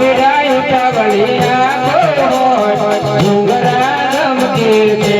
વિરાયું ચાવલિયા ડુંગરા રમતી